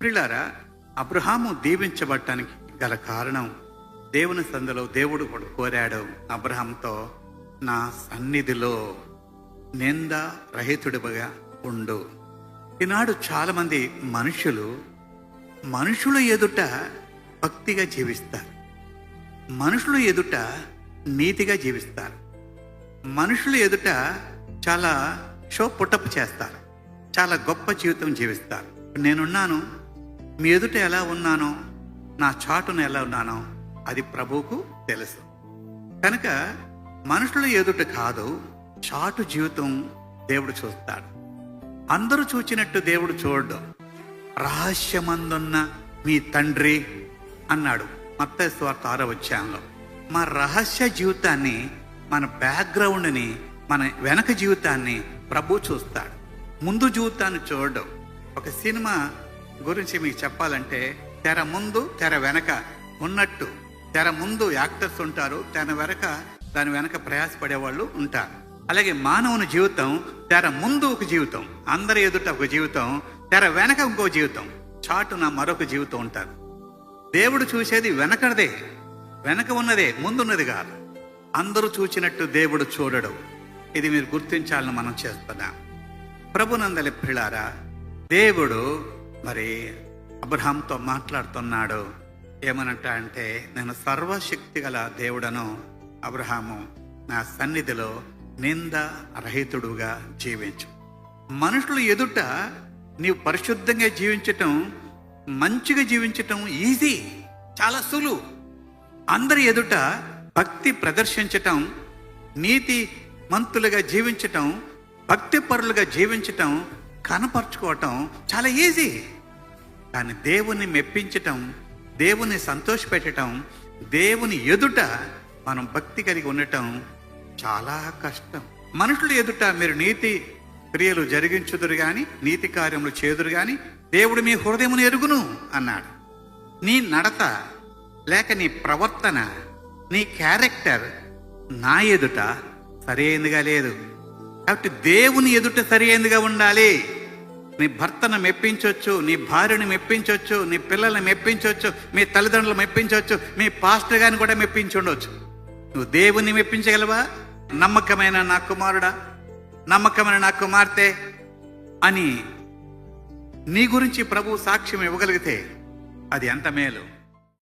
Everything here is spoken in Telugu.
ప్రిలారా అబ్రహాము దీవించబడటానికి గల కారణం దేవుని సందులో దేవుడు కూడా కోరాడు అబ్రహాంతో నా సన్నిధిలో నింద రహితుడిగా ఉండు. ఈనాడు చాలామంది మనుషులు మనుషులు మనుషుల ఎదుట భక్తిగా జీవిస్తారు. మనుషుల ఎదుట నీతిగా జీవిస్తారు. మనుషుల ఎదుట చాలా షో పుట్టప్ చేస్తారు. చాలా గొప్ప జీవితం జీవిస్తారు. నేనున్నాను మీ ఎదుట ఎలా ఉన్నానో నా చాటును ఎలా ఉన్నానో అది ప్రభువుకు తెలుసు. కనుక మనుషుల ఎదుట కాదు చాటు జీవితం దేవుడు చూస్తాడు. అందరూ చూచినట్టు దేవుడు చూడడం. రహస్యమందున్న మీ తండ్రి అన్నాడు మత్తయి స్వార్థ ఆరో వచ్చాంలో మా రహస్య జీవితాన్ని మన బ్యాక్గ్రౌండ్ని మన వెనక జీవితాన్ని ప్రభు చూస్తాడు. ముందు జీవితాన్ని చూడడం. ఒక సినిమా గురించి మీకు చెప్పాలంటే తెర ముందు తెర వెనక ఉన్నట్టు. తెర ముందు యాక్టర్స్ ఉంటారు తెర వెనక దాని వెనక ప్రయాసపడే వాళ్ళు ఉంటారు. అలాగే మానవుని జీవితం తెర ముందు ఒక జీవితం అందరి ఎదుట ఒక జీవితం తెర వెనక ఇంకో జీవితం చాటున మరొక జీవితం ఉంటారు. దేవుడు చూసేది వెనకదే వెనక ఉన్నదే ముందున్నది కాదు. అందరూ చూచినట్టు దేవుడు చూడడు. ఇది మీరు గుర్తించాలని మనం చేస్తున్నాం. ప్రభునందలి ప్రిలారా దేవుడు మరి అబ్రహాంతో మాట్లాడుతున్నాడు. ఏమనంట అంటే నేను సర్వశక్తి గల దేవుడను అబ్రహాము నా సన్నిధిలో నింద రహితుడుగా జీవించు. మనుషులు ఎదుట నీవు పరిశుద్ధంగా జీవించటం మంచిగా జీవించటం ఈజీ చాలా సులువు. అందరి ఎదుట భక్తి ప్రదర్శించటం నీతి మంతులుగా జీవించటం భక్తి పరులుగా జీవించటం కనపరుచుకోవటం చాలా ఈజీ. కానీ దేవుని మెప్పించటం దేవుని సంతోషపెట్టడం దేవుని ఎదుట మనం భక్తి కలిగి ఉండటం చాలా కష్టం. మనుషుల ఎదుట మీరు నీతి క్రియలు జరిగించుదురు కానీ నీతి కార్యములు చేదురు కానీ దేవుడు మీ హృదయమును ఎరుగును అన్నాడు. నీ నడత లేక నీ ప్రవర్తన నీ క్యారెక్టర్ నా ఎదుట సరైనదిగా లేదు. కాబట్టి దేవుని ఎదుట సరైనదిగా ఉండాలి. నీ భర్తను మెప్పించవచ్చు నీ భార్యను మెప్పించవచ్చు నీ పిల్లల్ని మెప్పించవచ్చు మీ తల్లిదండ్రులు మెప్పించవచ్చు మీ పాస్టర్ గారిని కూడా మెప్పించుండొచ్చు. నువ్వు దేవుణ్ణి మెప్పించగలవా? నమ్మకమైన నా కుమారుడా నమ్మకమైన నా కుమార్తె అని నీ గురించి ప్రభు సాక్ష్యం ఇవ్వగలిగితే అది ఎంత మేలు.